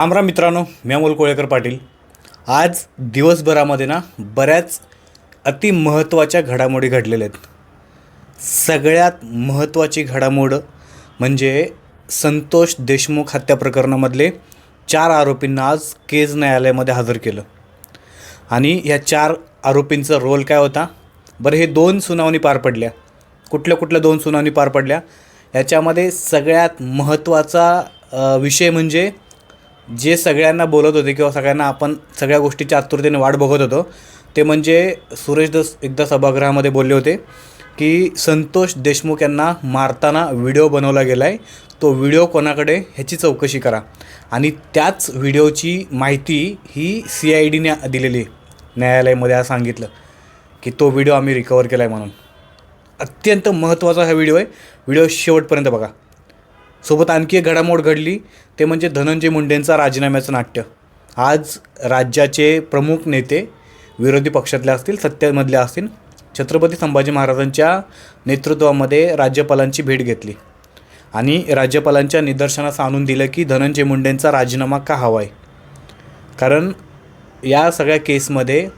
रामराम मित्रांनो मी अमोल कोळेकर पाटील. आज दिवसभरामध्ये ना बऱ्याच अति महत्त्वाच्या घडामोडी घडलेल्या आहेत. सगळ्यात महत्त्वाची घडामोड म्हणजे संतोष देशमुख हत्या प्रकरणामधले चार आरोपींना आज केज न्यायालयामध्ये हजर केलं. आणि या चार आरोपींचा रोल काय होता? बरं हे दोन सुनावणी पार पडल्या. कुठल्या कुठल्या दोन सुनावणी पार पडल्या? याच्यामध्ये सगळ्यात महत्त्वाचा विषय म्हणजे जे सगळ्यांना बोलत होते किंवा सगळ्यांना आपण सगळ्या गोष्टीच्या आतुरतेने वाट बघत होतो ते म्हणजे सुरेश दस एकदा सभागृहामध्ये बोलले होते की संतोष देशमुख यांना मारताना व्हिडिओ बनवला गेला आहे तो व्हिडिओ कोणाकडे ह्याची चौकशी करा. आणि त्याच व्हिडिओची माहिती ही सी आय डीने दिलेली आहे न्यायालयामध्ये आज सांगितलं की तो व्हिडिओ आम्ही रिकवर केला आहे म्हणून. अत्यंत महत्त्वाचा हा व्हिडिओ आहे. व्हिडिओ शेवटपर्यंत बघा. सोबत आणखी एक घडामोड घडली ते म्हणजे धनंजय मुंडेंचा राजीनाम्याचं नाट्य. आज राज्याचे प्रमुख नेते विरोधी पक्षातले असतील सत्तेमधले असतील छत्रपती संभाजी महाराजांच्या नेतृत्वामध्ये राज्यपालांची भेट घेतली. आणि राज्यपालांच्या निदर्शनास आणून दिलं की धनंजय मुंडेंचा राजीनामा का हवा आहे कारण या सगळ्या केसमध्ये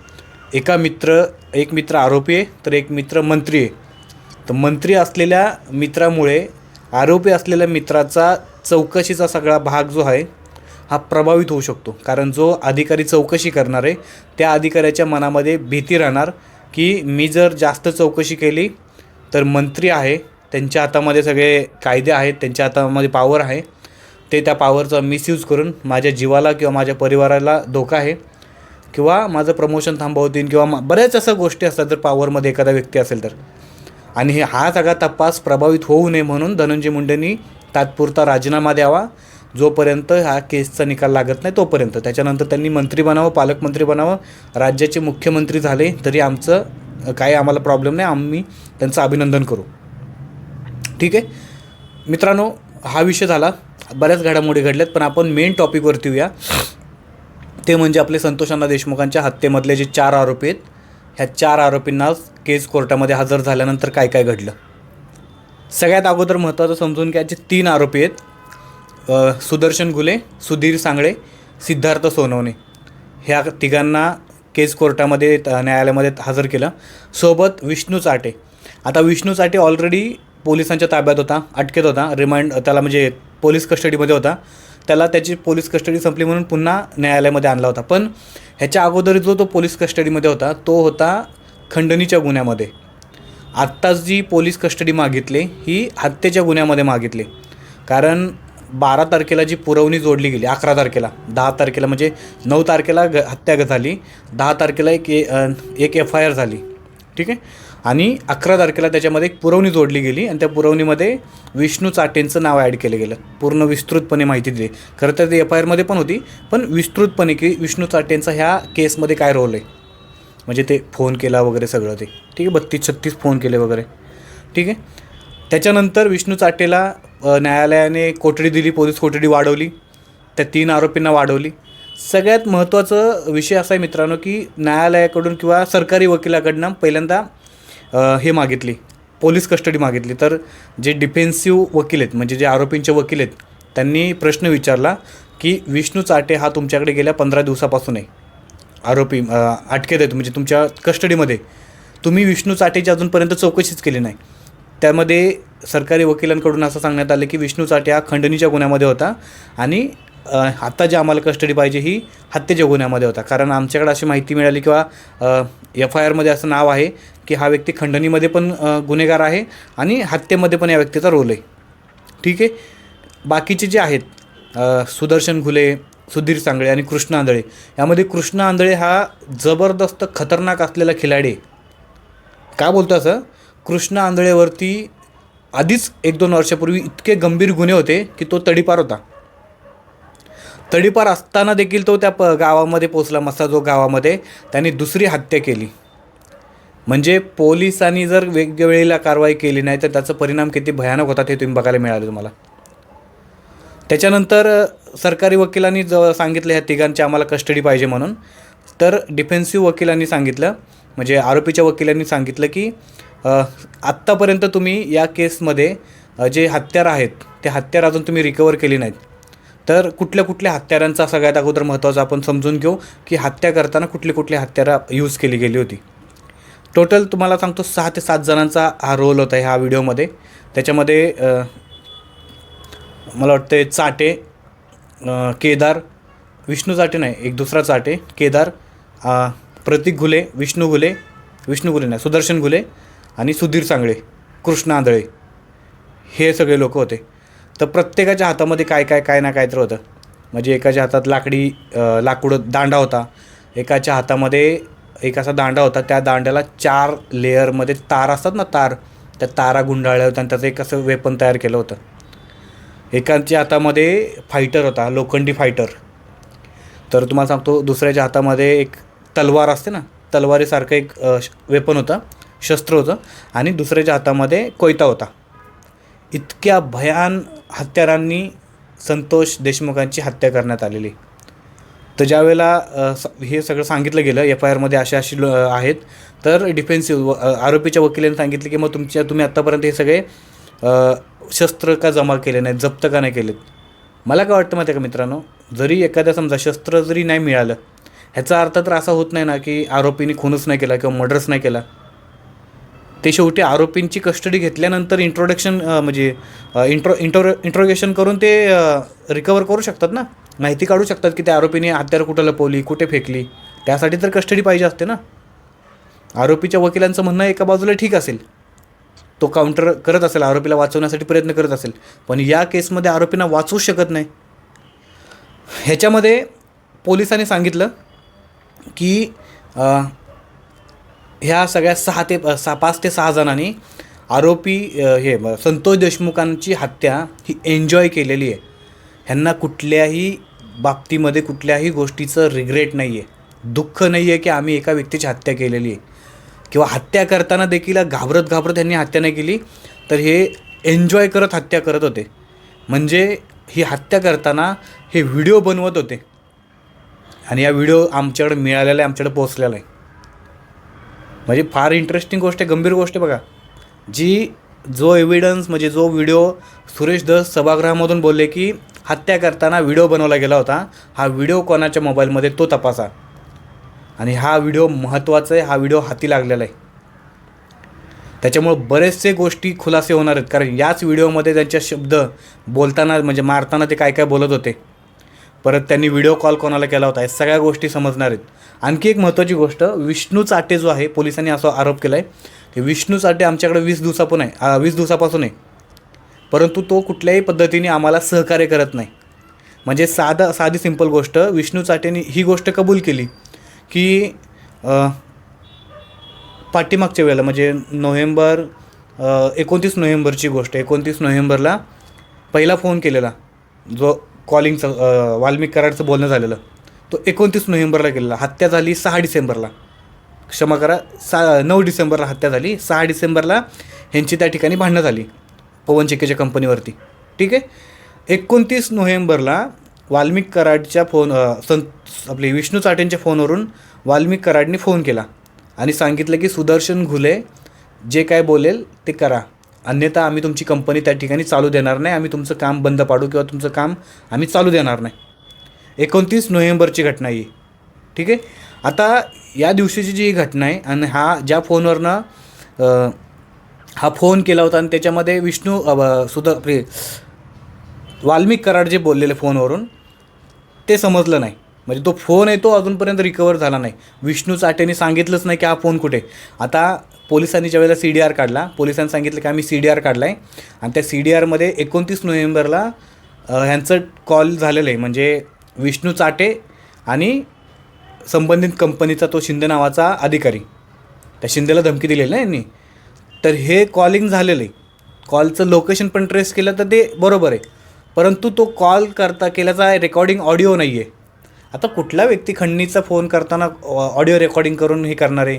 एका मित्र एक मित्र आरोपी आहे तर एक मित्र मंत्री आहे. तर मंत्री असलेल्या मित्रामुळे आरोपी असलेल्या मित्राचा चौकशीचा सगळा भाग जो आहे हा प्रभावित होऊ शकतो. कारण जो अधिकारी चौकशी करणार आहे त्या अधिकाऱ्याच्या मनामध्ये भीती राहणार की मी जर जास्त चौकशी केली तर मंत्री आहे त्यांच्या हातामध्ये सगळे कायदे आहेत त्यांच्या हातामध्ये पावर आहे ते त्या पावरचा मिसयूज करून माझ्या जीवाला किंवा माझ्या परिवाराला धोका आहे किंवा माझं प्रमोशन थांबवतील किंवा बऱ्याच अशा गोष्टी असतात जर पॉवरमध्ये एखादा व्यक्ती असेल तर. आणि हे हा सगळा तपास प्रभावित होऊ नये म्हणून धनंजय मुंडेंनी तात्पुरता राजीनामा द्यावा जोपर्यंत हा केसचा निकाल लागत नाही तोपर्यंत. त्याच्यानंतर त्यांनी मंत्री बनावं पालकमंत्री बनावं राज्याचे मुख्यमंत्री झाले तरी आमचं काही आम्हाला प्रॉब्लेम नाही आम्ही त्यांचं अभिनंदन करू. ठीक आहे? मित्रांनो हा विषय झाला. बऱ्याच घडामोडी घडल्यात पण आपण मेन टॉपिकवरती येऊया. ते म्हणजे आपले संतोषांना देशमुखांच्या हत्येमधले जे चार आरोपी आहेत ह्या चार आरोपींना केस कोर्टामध्ये हजर झाल्यानंतर काय काय घडलं? सगळ्यात अगोदर महत्त्वाचं समजून घ्या जे तीन आरोपी आहेत सुदर्शन घुले सुधीर सांगळे सिद्धार्थ सोनवणे. ह्या तिघांना केस कोर्टामध्ये न्यायालयामध्ये हजर केलं. सोबत विष्णू चाटे. आता विष्णू चाटे ऑलरेडी पोलिसांच्या ताब्यात होता अटकेत होता रिमाइंड त्याला म्हणजे पोलीस कस्टडीमध्ये होता. त्याला त्याची पोलीस कस्टडी संपली म्हणून पुन्हा न्यायालयामध्ये आणला होता. पण ह्याच्या अगोदर जो तो पोलीस कस्टडीमध्ये होता तो होता खंडणीच्या गुन्ह्यामध्ये. आत्ताच जी पोलीस कस्टडी मागितली ही हत्येच्या गुन्ह्यामध्ये मागितली. कारण बारा तारखेला जी पुरवणी जोडली गेली अकरा तारखेला दहा तारखेला म्हणजे नऊ तारखेला ग हत्या झाली दहा तारखेला एक ए एक एफ आय आर झाली. ठीक आहे? आणि अकरा तारखेला त्याच्यामध्ये एक पुरवणी जोडली गेली आणि त्या पुरवणीमध्ये विष्णू चाटेंचं नाव ॲड केलं गेलं. पूर्ण विस्तृतपणे माहिती दिली. खरं तर ते एफ आय आरमध्ये पण होती पण विस्तृतपणे की विष्णू चाटेंचा ह्या केसमध्ये काय रोल आहे? म्हणजे ते फोन केला वगैरे सगळं ते. ठीक आहे बत्तीस छत्तीस फोन केले वगैरे. ठीक आहे? त्याच्यानंतर विष्णू चाटेला न्यायालयाने कोठडी दिली पोलीस कोठडी वाढवली. त्या तीन आरोपींना वाढवली. सगळ्यात महत्त्वाचं विषय असा आहे मित्रांनो की न्यायालयाकडून किंवा सरकारी वकिलाकडनं पहिल्यांदा हे मागितली पोलीस कस्टडी मागितली. तर जे डिफेन्सिव्ह वकील आहेत म्हणजे जे आरोपींचे वकील आहेत त्यांनी प्रश्न विचारला की विष्णू चाटे हा तुमच्याकडे गेल्या पंधरा दिवसापासून आहे. आरोपी अटकेत आहेत म्हणजे तुमच्या कस्टडीमध्ये. तुम्ही विष्णू चाटेची अजूनपर्यंत चौकशीच केली नाही. त्यामध्ये सरकारी वकिलांकडून असं सांगण्यात आलं की विष्णू चाटे हा खंडणीच्या गुन्ह्यामध्ये होता आणि आत्ता जे आम्हाला कस्टडी पाहिजे ही हत्येच्या गुन्ह्यामध्ये होता. कारण आमच्याकडे अशी माहिती मिळाली किंवा एफ आय आरमध्ये असं नाव आहे की हा व्यक्ती खंडणीमध्ये पण गुन्हेगार आहे आणि हत्येमध्ये पण या व्यक्तीचा रोल आहे. ठीक आहे? बाकीचे जे आहेत सुदर्शन घुले सुधीर सांगळे आणि कृष्ण आंधळे यामध्ये कृष्ण आंधळे हा जबरदस्त खतरनाक असलेला खिलाडी आहे. का बोलतो असं? कृष्ण आंधळेवरती आधीच एक दोन वर्षापूर्वी इतके गंभीर गुन्हे होते की तो तडीपार होता. तडीपार असताना देखील तो त्या प गावामध्ये पोचला मसाजो गावामध्ये. त्यांनी दुसरी हत्या केली. म्हणजे पोलिसांनी जर वेगवेगळीला कारवाई केली नाही तर त्याचा परिणाम किती भयानक होता हे तुम्ही बघायला मिळाले तुम्हाला? त्याच्यानंतर सरकारी वकिलांनी ज सांगितलं ह्या तिघांची आम्हाला कस्टडी पाहिजे म्हणून. तर डिफेन्सिव्ह वकिलांनी सांगितलं म्हणजे आरोपीच्या वकिलांनी सांगितलं की आत्तापर्यंत तुम्ही या केसमध्ये जे हत्यार आहेत ते हत्यार अजून तुम्ही रिकवर केली नाहीत. तर कुठल्या कुठल्या हत्यारांचा सगळ्यात अगोदर महत्त्वाचं आपण समजून घेऊ की हत्या करताना कुठली कुठली हत्यारं यूज केली गेली होती. टोटल तुम्हाला सांगतो सहा ते सात जणांचा हा रोल होता ह्या व्हिडिओमध्ये त्याच्यामध्ये मला वाटते चाटे केदार विष्णू चाटे नाही एक दुसरा चाटे केदार प्रतीक घुले विष्णू घुले विष्णू घुले नाही सुदर्शन घुले आणि सुधीर सांगळे कृष्ण आंधळे. हे सगळे लोक होते. तर प्रत्येकाच्या हातामध्ये काय काय काय ना काय तर होतं. म्हणजे एकाच्या हातात लाकडी लाकूड दांडा होता. एकाच्या हातामध्ये एक असा दांडा होता त्या दांड्याला चार लेअरमध्ये तार असतात ना तार त्या तारा गुंडाळल्या होत्या आणि त्याचं एक असं वेपन तयार केलं होतं. एकाच्या हातामध्ये फायटर होता लोखंडी फायटर तर तुम्हाला सांगतो दुसऱ्याच्या हातामध्ये एक तलवार असते ना तलवारीसारखं एक वेपन होतं शस्त्र होतं आणि दुसऱ्याच्या हातामध्ये कोयता होता. इतक्या भयान हत्यारांनी संतोष देशमुखांची हत्या करण्यात आलेली. तर ज्यावेळेला वेळेला स- हे सगळं सांगितलं गेलं एफ आय आरमध्ये अशा अशी आहेत तर डिफेन्सिव्ह आरोपीच्या वकिलाने सांगितलं की मग तुमच्या तुम्ही आत्तापर्यंत हे सगळे शस्त्र का जमा केले नाहीत जप्त का नाही केलेत? मला काय वाटतं माहिती आहे का मित्रांनो? जरी एखाद्या समजा शस्त्र जरी नाही मिळालं ह्याचा अर्थ तर असा होत नाही ना की आरोपीने खूनच नाही केला किंवा मर्डरच नाही केला. ते शेवटी आरोपींची कस्टडी घेतल्यानंतर इंट्रोडक्शन म्हणजे इंट्रो इंट्रो इंट्रोगेशन करून ते रिकवर करू शकतात ना? माहिती काढू शकतात की त्या आरोपीने हत्यार कुठं लपवली कुठे फेकली? त्यासाठी तर कस्टडी पाहिजे असते ना. आरोपीच्या वकिलांचं म्हणणं एका बाजूला ठीक असेल. तो काउंटर करत असेल आरोपीला वाचवण्यासाठी प्रयत्न करत असेल. पण या केसमध्ये आरोपींना वाचवू शकत नाही. ह्याच्यामध्ये पोलिसांनी सांगितलं की ह्या सगळ्या सहा ते सहा पाच ते सहा जणांनी आरोपी हे संतोष देशमुखांची हत्या ही एन्जॉय केलेली आहे. ह्यांना कुठल्याही बाबतीमध्ये कुठल्याही गोष्टीचं रिग्रेट नाही आहे दुःख नाही आहे की आम्ही एका व्यक्तीची हत्या केलेली आहे. किंवा हत्या करताना देखील घाबरत घाबरत यांनी हत्या नाही केली तर हे एन्जॉय करत हत्या करत होते. म्हणजे ही हत्या करताना हे व्हिडिओ बनवत होते. आणि या व्हिडिओ आमच्याकडे मिळालेला आहे आमच्याकडे पोचलेला आहे. म्हणजे फार इंटरेस्टिंग गोष्ट आहे गंभीर गोष्ट आहे बघा. जी जो एव्हिडन्स म्हणजे जो व्हिडिओ सुरेश दस सभागृहामधून बोलले की हत्या करताना व्हिडिओ बनवला गेला होता. हा व्हिडिओ कोणाच्या मोबाईलमध्ये तो तपासा. आणि हा व्हिडिओ महत्त्वाचा आहे हा व्हिडिओ हाती लागलेला आहे. त्याच्यामुळं बरेचसे गोष्टी खुलासे होणार आहेत. कारण याच व्हिडिओमध्ये त्यांच्या शब्द बोलताना म्हणजे मारताना ते काय काय बोलत होते. परत त्यांनी व्हिडिओ कॉल कोणाला केला होता या सगळ्या गोष्टी समजणार आहेत. आणखी एक महत्त्वाची गोष्ट विष्णू चाटे जो आहे पोलिसांनी असा आरोप केला आहे की विष्णू चाटे आमच्याकडे वीस दिवसापासून आहे वीस दिवसापासून आहे. परंतु तो कुठल्याही पद्धतीने आम्हाला सहकार्य करत नाही. म्हणजे साधा साधी सिंपल गोष्ट विष्णू चाटेने ही गोष्ट कबूल केली की पाठीमागच्या वेळेला म्हणजे नोव्हेंबर एकोणतीस नोव्हेंबरची गोष्ट एकोणतीस नोव्हेंबरला पहिला फोन केलेला जो कॉलिंगचं वाल्मिक कराडचं बोलणं झालेलं तो एकोणतीस नोव्हेंबरला केलेला हत्या झाली सहा डिसेंबरला. क्षमा करा सा नऊ डिसेंबरला हत्या झाली सहा डिसेंबरला ह्यांची त्या ठिकाणी भांडणं झाली. पवन चिकेच्या कंपनीवरती. ठीक आहे? एकोणतीस नोव्हेंबरला वाल्मिक कराडच्या फोन संत आपले विष्णू चाटेंच्या फोनवरून वाल्मिक कराडने फोन केला आणि सांगितलं की सुदर्शन घुले जे काय बोलेल ते करा. अन्यथा आम्ही तुमची कंपनी त्या ठिकाणी चालू देणार नाही. आम्ही तुमचं काम बंद पाडू किंवा तुमचं काम आम्ही चालू देणार नाही. एकोणतीस नोव्हेंबरची घटना ही. ठीक आहे? आता या दिवशीची जी ही घटना आहे आणि हा ज्या फोनवरनं हा फोन केला होता आणि त्याच्यामध्ये विष्णू सुद्धा वाल्मिक कराड जे बोललेले फोनवरून ते समजलं नाही. म्हणजे तो फोन आहे तो अजूनपर्यंत रिकवर झाला नाही. विष्णू चाटेने सांगितलंच नाही की हा फोन कुठे आता पोलिसांनी ज्यावेळेला सी डी आर काढला पोलिसांनी सांगितलं की आम्ही सी डी आर काढला आहे आणि त्या सी डी आरमध्ये एकोणतीस नोव्हेंबरला ह्यांचं कॉल झालेलं आहे. म्हणजे विष्णू चाटे आणि संबंधित कंपनीचा तो शिंदे नावाचा अधिकारी. त्या शिंदेला धमकी दिलेली ना यांनी. तर हे कॉलिंग झालेलं आहे. कॉलचं लोकेशन पण ट्रेस केलं तर ते बरोबर आहे. परंतु तो कॉल करता केल्याचा रेकॉर्डिंग ऑडिओ नाही आहे आता कुठला व्यक्ती खंडणीचा फोन करताना ऑडिओ रेकॉर्डिंग करून हे करणार आहे?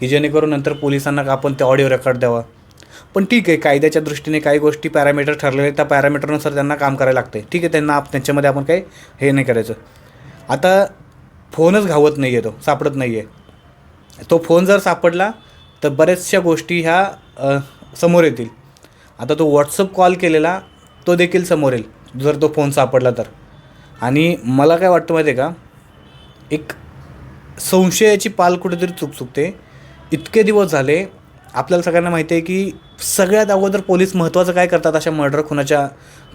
की जेणेकरून नंतर पोलिसांना आपण ते ऑडिओ रेकॉर्ड द्यावा? पण ठीक आहे कायद्याच्या दृष्टीने काही गोष्टी पॅरामीटर ठरलेले आहेत त्या पॅरामीटरनुसार त्यांना काम करायला लागते ठीक आहे त्यांना आप त्यांच्यामध्ये आपण काही हे नाही करायचं. आता फोनच घावत नाही आहे तो सापडत नाही आहे तो फोन जर सापडला तर बऱ्याचशा गोष्टी ह्या समोर येतील. आता तो व्हॉट्सअप कॉल केलेला तो देखील समोर येईल जर तो फोन सापडला तर. आणि मला काय वाटतं माहिती आहे का? एक संशयाची पाल कुठेतरी चुक चुकते. इतके दिवस झाले आपल्याला सगळ्यांना माहिती आहे की सगळ्यात अगोदर पोलीस महत्त्वाचं काय करतात अशा मर्डर खुनाच्या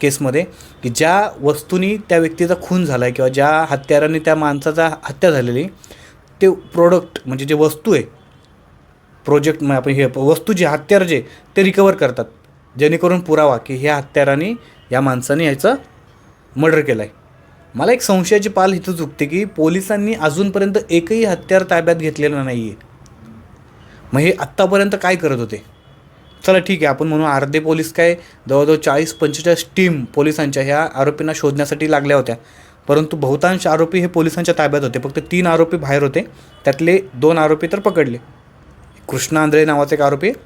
केसमध्ये? की ज्या वस्तूनी त्या व्यक्तीचा खून झाला आहे किंवा ज्या हत्याराने त्या माणसाचा हत्या झालेली ते प्रोडक्ट म्हणजे जे वस्तू आहे प्रोजेक्ट मग आपण हे वस्तू जे हत्यार जे ते रिकवर करतात. जेणेकरून पुरावा की ह्या हत्याराने या माणसाने याचं मर्डर केलं आहे मला एक संशयाची पाल इथं चुकते की पोलिसांनी अजूनपर्यंत एकही हत्यार ताब्यात घेतलेलं नाही आहे मग हे आत्तापर्यंत काय करत होते? चला ठीक आहे आपण म्हणू अर्धे पोलीस काय जवळजवळ चाळीस पंचेचाळीस टीम पोलिसांच्या ह्या आरोपींना शोधण्यासाठी लागल्या होत्या. परंतु बहुतांश आरोपी हे पोलिसांच्या ताब्यात होते. फक्त तीन आरोपी बाहेर होते. त्यातले दोन आरोपी तर पकडले. कृष्णा आंधळे नावाचा एक आरोपी आहे.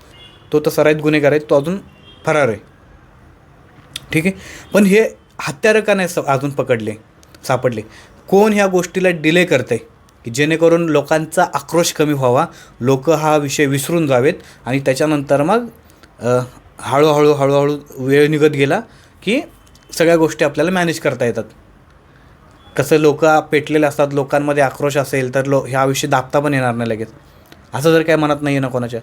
तो तर सराईत गुन्हेगार आहे. तो अजून फरार आहे. ठीक आहे? पण हे हत्यारं का नाही स- अजून पकडले सापडले. कोण ह्या गोष्टीला डिले करते की जेणेकरून लोकांचा आक्रोश कमी व्हावा लोक हा विषय विसरून जावेत आणि त्याच्यानंतर मग हळूहळू हळूहळू वेळ निघत गेला की सगळ्या गोष्टी आपल्याला मॅनेज करता येतात. कसं लोक पेटलेले असतात लोकांमध्ये आक्रोश असेल तर लो ह्याविषयी दाबता पण येणार नाही लगेच. असं जर काय मनात नाही आहे ना कोणाच्या.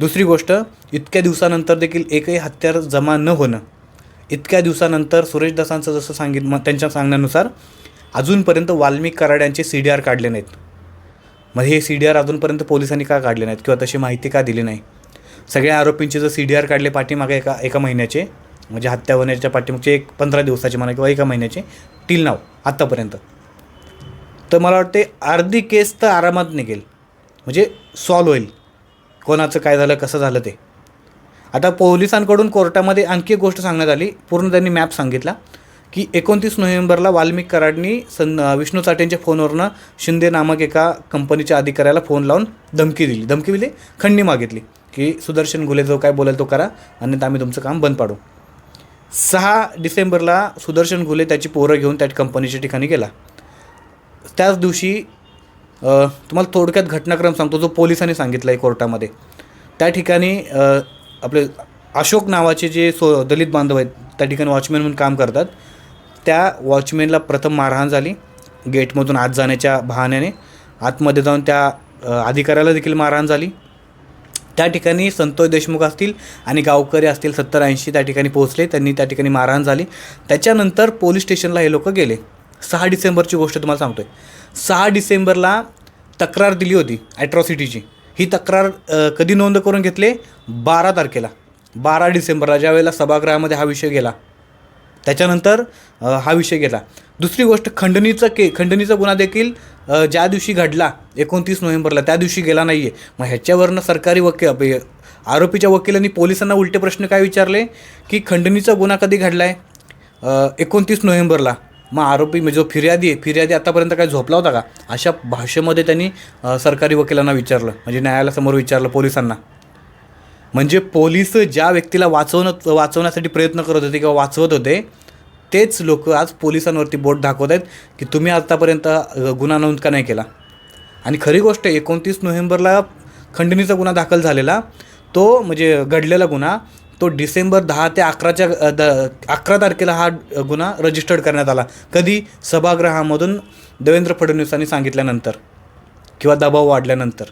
दुसरी गोष्ट इतक्या दिवसानंतर देखील एकही हत्यार जमा न होणं इतक्या दिवसानंतर सुरेशदासांचं जसं सांगित मग त्यांच्या सांगण्यानुसार अजूनपर्यंत वाल्मिक कराड्यांचे सी डी आर काढले नाहीत. मग हे सी डी आर अजूनपर्यंत पोलिसांनी का काढले नाहीत किंवा तशी माहिती का दिली नाही? सगळ्या आरोपींचे जर सी डी आर काढले पाठीमागे एका एका महिन्याचे म्हणजे हत्या होण्याच्या पाठीमागचे एक पंधरा दिवसाचे म्हणा किंवा एका महिन्याचे टील नाव आत्तापर्यंत तर मला वाटते अर्धी केस तर आरामात निघेल. म्हणजे सॉल्व होईल. कोणाचं काय झालं कसं झालं ते. आता पोलिसांकडून कोर्टामध्ये आणखी एक गोष्ट सांगण्यात आली. पूर्ण त्यांनी मॅप सांगितला की एकोणतीस नोव्हेंबरला वाल्मिक कराडनी सन विष्णू चाटेंच्या फोनवरनं शिंदे नामक एका कंपनीच्या अधिकाऱ्याला फोन लावून धमकी दिली. धमकी दिली खंडणी मागितली की सुदर्शन गुले जो काय बोलेल तो करा अन्यथा आम्ही तुमचं काम बंद पाडू. सहा डिसेंबरला सुदर्शन घुले त्याची पोरं घेऊन त्या कंपनीच्या ठिकाणी गेला. त्याच दिवशी तुम्हाला थोडक्यात घटनाक्रम सांगतो जो पोलिसांनी सांगितला आहे कोर्टामध्ये. त्या ठिकाणी आपले अशोक नावाचे जे सो दलित बांधव आहेत त्या ठिकाणी वॉचमॅन म्हणून काम करतात. त्या वॉचमॅनला प्रथम मारहाण झाली गेटमधून आत जाण्याच्या बहाण्याने. आतमध्ये जाऊन त्या अधिकाऱ्याला देखील मारहाण झाली. त्या ठिकाणी संतोष देशमुख असतील आणि गावकरी असतील सत्तर ऐंशी त्या ठिकाणी पोहोचले त्यांनी त्या ठिकाणी मारहाण झाली. त्याच्यानंतर पोलीस स्टेशनला हे लोक गेले. सहा डिसेंबरची गोष्ट तुम्हाला सांगतोय. सहा डिसेंबरला तक्रार दिली होती ॲट्रॉसिटीची ही तक्रार कधी नोंद करून घेतले? बारा तारखेला. बारा डिसेंबरला ज्यावेळेला सभागृहामध्ये हा विषय गेला. त्याच्यानंतर हा विषय गेला. दुसरी गोष्ट खंडणीचा के खंडणीचा गुन्हा देखील ज्या दिवशी घडला एकोणतीस नोव्हेंबरला त्या दिवशी गेला नाही आहे मग ह्याच्यावरनं सरकारी वकील आरोपीच्या वकिलांनी पोलिसांना उलटे प्रश्न काय विचारले? की खंडणीचा गुन्हा कधी घडला आहे एकोणतीस नोव्हेंबरला. मग आरोपी म्हणजे जो फिर्यादी आहे फिर्यादी आतापर्यंत काय झोपला होता का? अशा भाषेमध्ये त्यांनी सरकारी वकिलांना विचारलं म्हणजे न्यायालयासमोर विचारलं पोलिसांना. म्हणजे पोलीस ज्या व्यक्तीला वाचवणं वाचवण्यासाठी प्रयत्न करत होते किंवा वाचवत होते तेच लोक आज पोलिसांवरती बोट दाखवत आहेत की तुम्ही आतापर्यंत गुन्हा नोंद का नाही केला? आणि खरी गोष्ट आहे एकोणतीस नोव्हेंबरला खंडणीचा गुन्हा दाखल झालेला तो म्हणजे घडलेला गुन्हा तो डिसेंबर दहा ते अकराच्या द अकरा तारखेला हा गुन्हा रजिस्टर्ड करण्यात आला. कधी? सभागृहामधून देवेंद्र फडणवीसांनी सांगितल्यानंतर किंवा दबाव वाढल्यानंतर.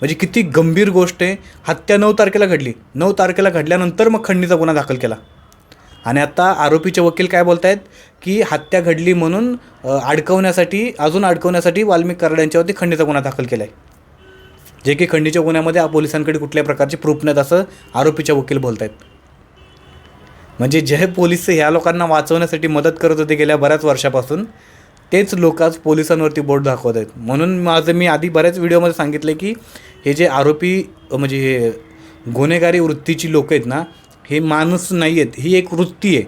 म्हणजे किती गंभीर गोष्ट आहे. हत्या नऊ तारखेला घडली. नऊ तारखेला घडल्यानंतर मग खंडणीचा गुन्हा दाखल केला. आणि आता आरोपीचे वकील काय बोलत आहेत की हत्या घडली म्हणून अडकवण्यासाठी अजून अडकवण्यासाठी वाल्मिक कराड यांच्यावरती खंडणीचा गुन्हा दाखल केला आहे जे की खंडीच्या गुन्ह्यामध्ये पोलिसांकडे कुठल्या प्रकारचे प्रूफ नाहीत असं आरोपीच्या वकील बोलत आहेत म्हणजे जे पोलीस ह्या लोकांना वाचवण्यासाठी मदत करत होते गेल्या बऱ्याच वर्षापासून तेच लोक आज पोलिसांवरती बोट दाखवत आहेत म्हणून माझं मी आधी बऱ्याच व्हिडिओमध्ये सांगितलं की हे जे आरोपी म्हणजे हे गुन्हेगारी वृत्तीची लोक आहेत ना हे माणूस नाही आहेत ही एक वृत्ती आहे.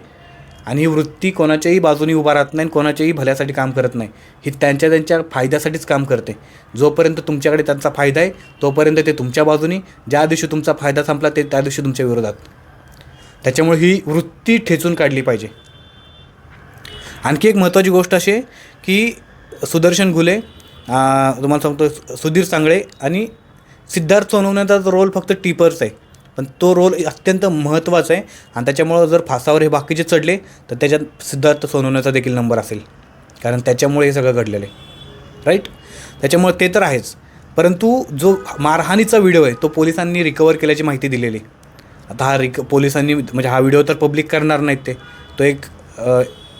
आणि ही वृत्ती कोणाच्याही बाजूनी उभा राहत नाही आणि कोणाच्याही भल्यासाठी काम करत नाही. ही त्यांच्या त्यांच्या फायद्यासाठीच काम करते. जोपर्यंत तुमच्याकडे त्यांचा फायदा आहे तोपर्यंत ते तुमच्या बाजूनी ज्या दिवशी तुमचा फायदा संपला ते त्या दिवशी तुमच्या विरोधात. त्याच्यामुळे ही वृत्ती ठेचून काढली पाहिजे. आणखी एक महत्त्वाची गोष्ट अशी आहे की सुदर्शन घुले तुम्हाला सांगतो सुधीर सांगळे आणि सिद्धार्थ सोनवण्याचा रोल फक्त टीपर्स आहे. पण तो रोल अत्यंत महत्त्वाचा आहे. आणि त्याच्यामुळं जर फासावर हे बाकीचे चढले तर त्याच्यात सिद्धार्थ सोनवण्याचा देखील नंबर असेल. कारण त्याच्यामुळे हे सगळं घडलेलं आहे. राईट त्याच्यामुळे ते तर आहेच. परंतु जो मारहाणीचा व्हिडिओ आहे तो पोलिसांनी रिकवर केल्याची माहिती दिलेली आता हा रिक पोलिसांनी म्हणजे हा व्हिडिओ तर पब्लिक करणार नाहीत ते. तो एक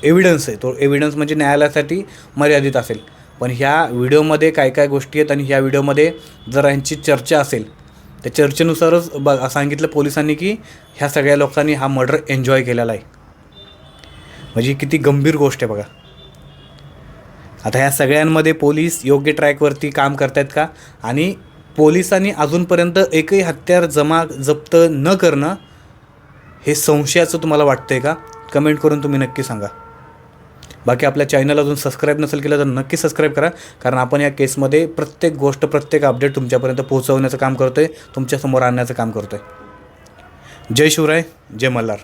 एव्हिडन्स आहे. तो एव्हिडन्स म्हणजे न्यायालयासाठी मर्यादित असेल. पण ह्या व्हिडिओमध्ये काय काय गोष्टी आहेत आणि ह्या व्हिडिओमध्ये जर यांची चर्चा असेल त्या चर्चेनुसारच ब सांगितलं पोलिसांनी की ह्या सगळ्या लोकांनी हा मर्डर एन्जॉय केलेला आहे. म्हणजे किती गंभीर गोष्ट आहे बघा. आता ह्या सगळ्यांमध्ये पोलीस योग्य ट्रॅकवरती काम करतायत का? आणि पोलिसांनी अजूनपर्यंत एकही हत्यार जमा जप्त न करणं हे संशयाचं तुम्हाला वाटतंय का? कमेंट करून तुम्ही नक्की सांगा. बाकी आपल्या चॅनल अजून सबस्क्राईब नसेल केलं तर नक्की सबस्क्राईब करा. कारण आपण या केसमध्ये प्रत्येक गोष्ट प्रत्येक अपडेट तुमच्यापर्यंत पोहोचवण्याचं काम करतो आहे तुमच्यासमोर आणण्याचं काम करतो आहे जय शिवराय जय मल्हार.